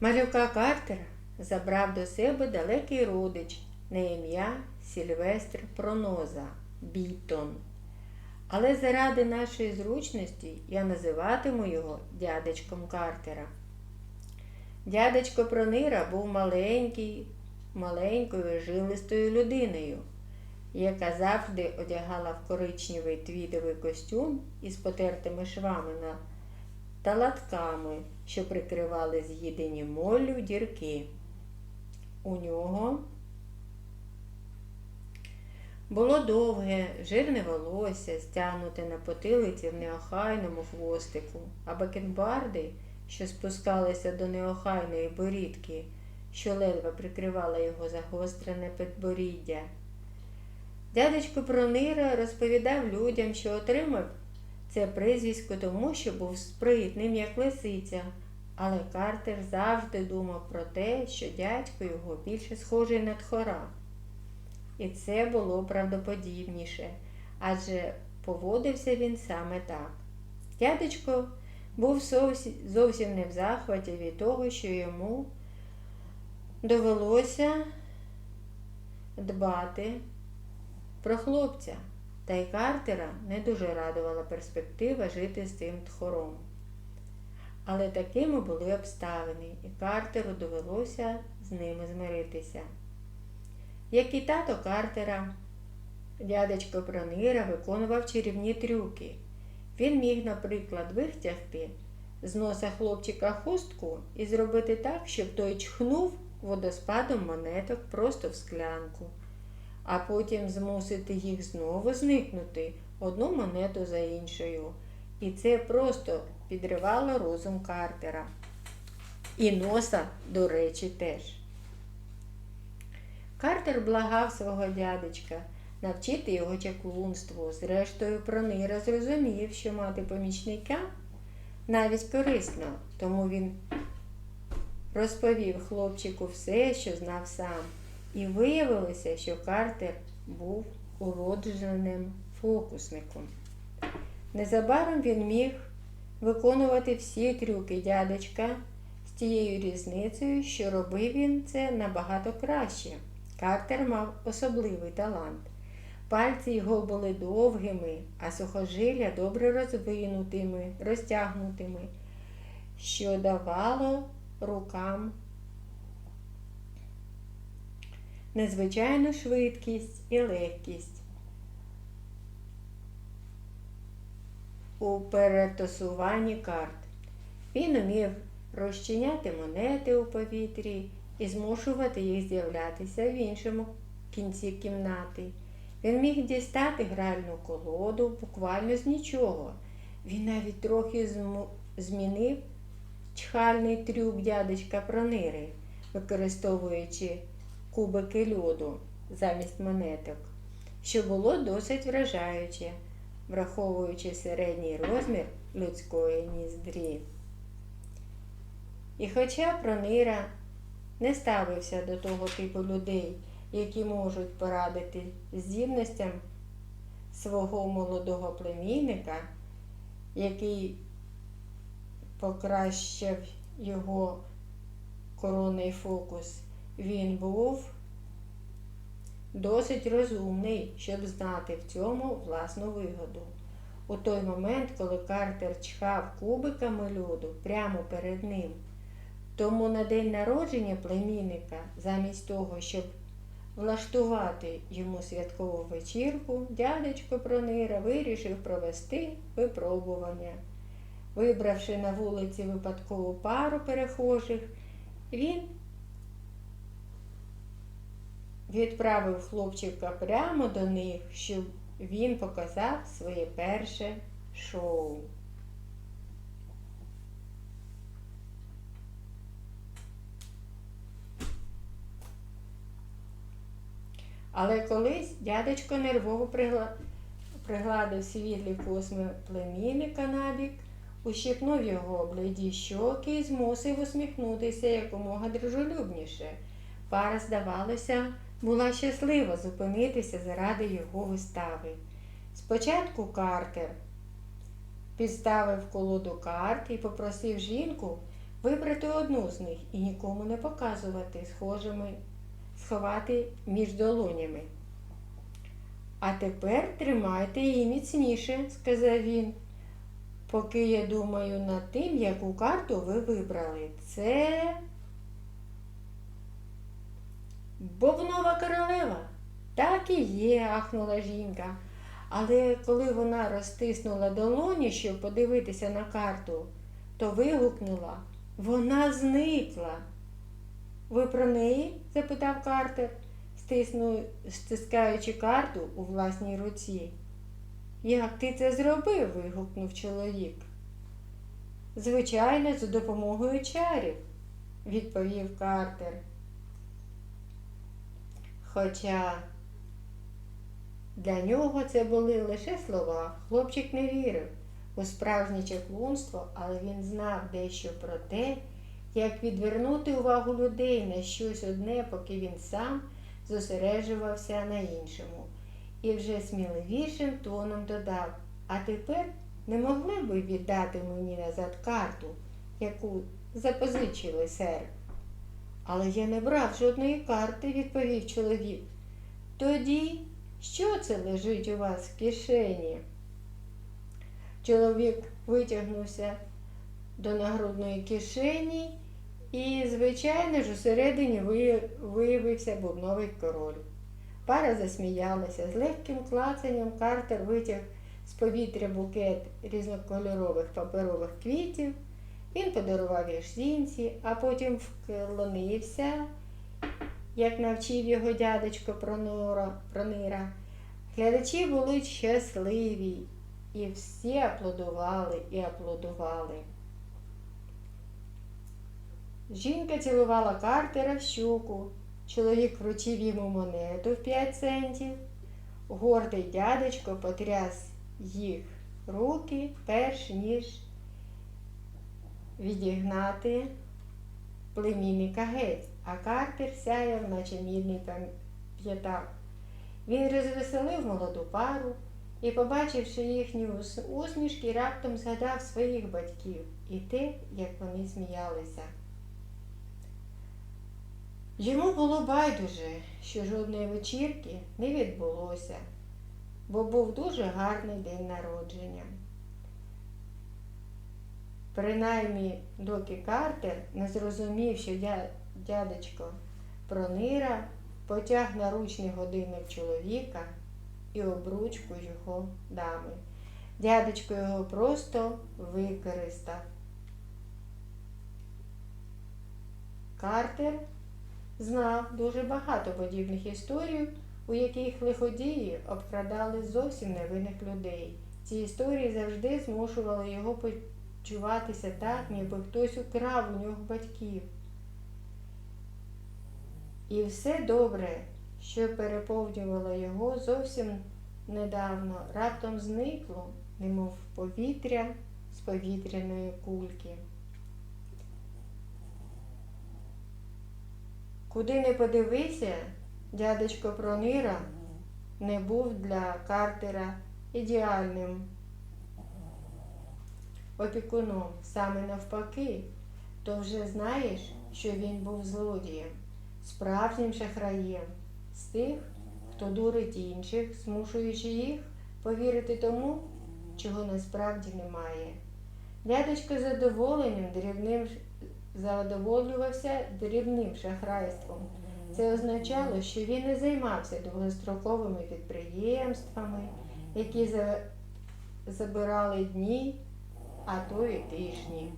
Малюка Картера забрав до себе далекий родич на ім'я Сільвестр Проноза Бітон. Але заради нашої зручності я називатиму його дядечком Картера. Дядечко Пронира був маленький, маленькою жилистою людиною, яка завжди одягала в коричневий твідовий костюм із потертими швами на та латками, що прикривали з'їдені моллю дірки. У нього було довге, жирне волосся, стягнуте на потилиці в неохайному хвостику, а бакенбарди, що спускалися до неохайної борідки, що ледве прикривала його загострене підборіддя. Дядечко Пронира розповідав людям, що отримав це прізвисько тому, що був спритним, як лисиця, але Картер завжди думав про те, що дядько його більше схожий на тхора. І це було правдоподібніше, адже поводився він саме так. Дядечко був зовсім, не в захваті від того, що йому довелося дбати про хлопця, та й Картера не дуже радувала перспектива жити з цим тхором. Але такими були обставини, і Картеру довелося з ними змиритися. Як і тато Картера, дядечко Пронира виконував чарівні трюки. Він міг, наприклад, витягти з носа хлопчика хустку і зробити так, щоб той чхнув водоспадом монеток просто в склянку, а потім змусити їх знову зникнути одну монету за іншою. І це просто підривало розум Картера. І носа, до речі, теж. Картер благав свого дядечка навчити його чаклунству. Зрештою, Пронира зрозумів, що мати помічника навіть корисно, тому він розповів хлопчику все, що знав сам. І виявилося, що Картер був уродженим фокусником. Незабаром він міг виконувати всі трюки дядечка з тією різницею, що робив він це набагато краще. Картер мав особливий талант. Пальці його були довгими, а сухожилля добре розвинутими, розтягнутими, що давало рукам незвичайну швидкість і легкість. У перетасуванні карт. Він умів розчиняти монети у повітрі і змушувати їх з'являтися в іншому кінці кімнати. Він міг дістати гральну колоду буквально з нічого. Він навіть трохи змінив чхальний трюк дядечка Пронири, використовуючи кубики льоду замість монеток, що було досить вражаюче, враховуючи середній розмір людської ніздрі. І хоча Пронира не ставився до того типу людей, які можуть порадити здібностям свого молодого племінника, який покращив його коронний фокус, він був досить розумний, щоб знати в цьому власну вигоду. У той момент, коли Картер чхав кубиками льоду прямо перед ним, тому на день народження племінника, замість того, щоб влаштувати йому святкову вечірку, дядечко Пронира вирішив провести випробування. Вибравши на вулиці випадкову пару перехожих, він відправив хлопчика прямо до них, щоб він показав своє перше шоу. Але колись дядечко нервово пригла... пригладив світлі косми племінника набік, ущипнув його бліді щоки і змусив усміхнутися якомога дружелюбніше. Пара, здавалося, була щаслива зупинитися заради його вистави. Спочатку Картер підставив колоду карт і попросив жінку вибрати одну з них і нікому не показувати, схожими, сховати між долонями. А тепер тримайте її міцніше, сказав він. Поки я думаю над тим, яку карту ви вибрали. Це Бовнова королева. Так і є, ахнула жінка. Але коли вона розтиснула долоні, щоб подивитися на карту, то вигукнула вона зникла. Ви про неї? запитав Картер, стискаючи карту у власній руці. Як ти це зробив? вигукнув чоловік. Звичайно, за допомогою чарів, відповів Картер. Хоча для нього це були лише слова. Хлопчик не вірив у справжнє чаклунство, але він знав дещо про те, як відвернути увагу людей на щось одне, поки він сам зосереджувався на іншому. І вже сміливішим тоном додав, а тепер не могли б віддати мені назад карту, яку запозичили, сер. Але я не брав жодної карти, відповів чоловік. Тоді що це лежить у вас в кишені? Чоловік витягнувся до нагрудної кишені і, звичайно ж, усередині виявився бубновий король. Пара засміялася. З легким клацанням Картер витяг з повітря букет різнокольорових паперових квітів. Він подарував їх жінці, а потім вклонився, як навчив його дядечко Пронира. Глядачі були щасливі, і всі аплодували і аплодували. Жінка цілувала Картера в щуку. Чоловік вручив йому монету в 5 центів. Гордий дядечко потряс їх руки, перш ніж відігнати племінника геть, а Картер сяяв, наче мідний п'ятак. Він розвеселив молоду пару і, побачивши їхні усмішки, раптом згадав своїх батьків і те, як вони сміялися. Йому було байдуже, що жодної вечірки не відбулося, бо був дуже гарний день народження. Принаймні, доки Картер не зрозумів, що дя... дядечко Пронира потяг наручний годинник чоловіка і обручку його дами. Дядечко його просто використав. Картер знав дуже багато подібних історій, у яких лиходії обкрадали зовсім невинних людей. Ці історії завжди змушували його почуватися так, ніби хтось украв у нього батьків. І все добре, що переповнювало його зовсім недавно, раптом зникло, немов повітря з повітряної кульки. Куди не подивися, дядечко Пронира не був для Картера ідеальним опікуном. Саме навпаки, то вже знаєш, що він був злодієм, справжнім шахраєм, з тих, хто дурить інших, змушуючи їх повірити тому, чого насправді немає. Дядечко задоволенням дрібним задоволювався дрібним шахрайством. Це означало, що він не займався довгостроковими підприємствами, які забирали дні, а то і тижні.